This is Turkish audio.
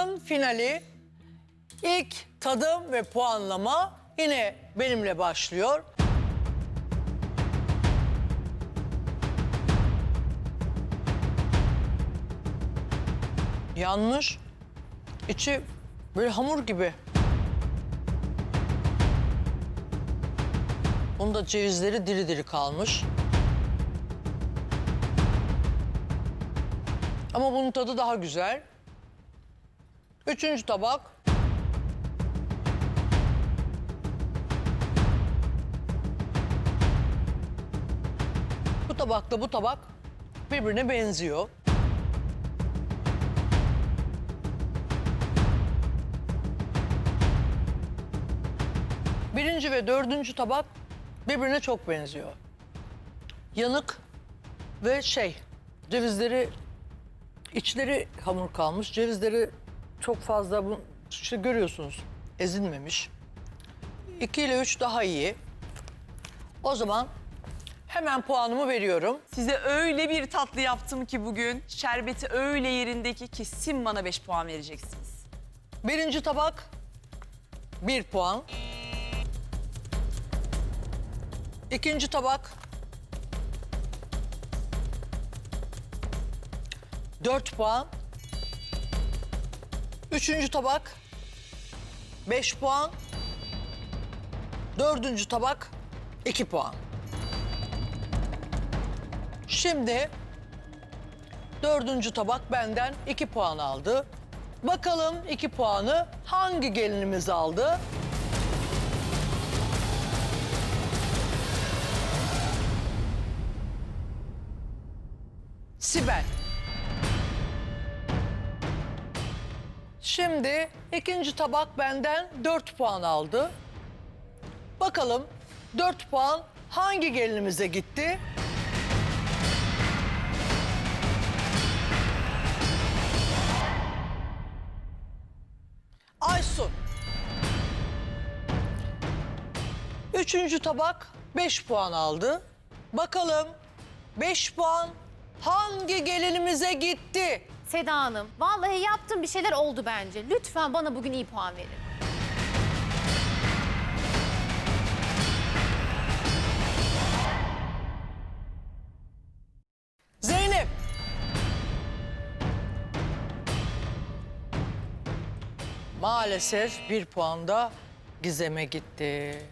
Yarışmanın finali ilk tadım ve puanlama yine benimle başlıyor. Yanmış. İçi böyle hamur gibi. Bunda cevizleri diri diri kalmış. Ama bunun tadı daha güzel. Üçüncü tabak. Bu tabakla bu tabak birbirine benziyor. Birinci ve dördüncü tabak birbirine çok benziyor. Yanık ve şey, cevizleri içleri hamur kalmış. Cevizleri çok fazla bu işte görüyorsunuz ezilmemiş. İki ile üç daha iyi. O zaman hemen puanımı veriyorum. Size öyle bir tatlı yaptım ki bugün. Şerbeti öyle yerindeki kesin bana 5 puan vereceksiniz. Birinci tabak bir puan. İkinci tabak dört puan. Üçüncü tabak beş puan. Dördüncü tabak iki puan. Şimdi dördüncü tabak benden iki puan aldı. Bakalım iki puanı hangi gelinimiz aldı? Sibel. Şimdi ikinci tabak benden 4 puan aldı. Bakalım 4 puan hangi gelinimize gitti? Aysun. Üçüncü tabak 5 puan aldı. Bakalım 5 puan hangi gelinimize gitti? Seda Hanım, vallahi yaptığım bir şeyler oldu bence. Lütfen bana bugün iyi puan verin. Zeynep. Maalesef bir puan da Gizem'e gitti.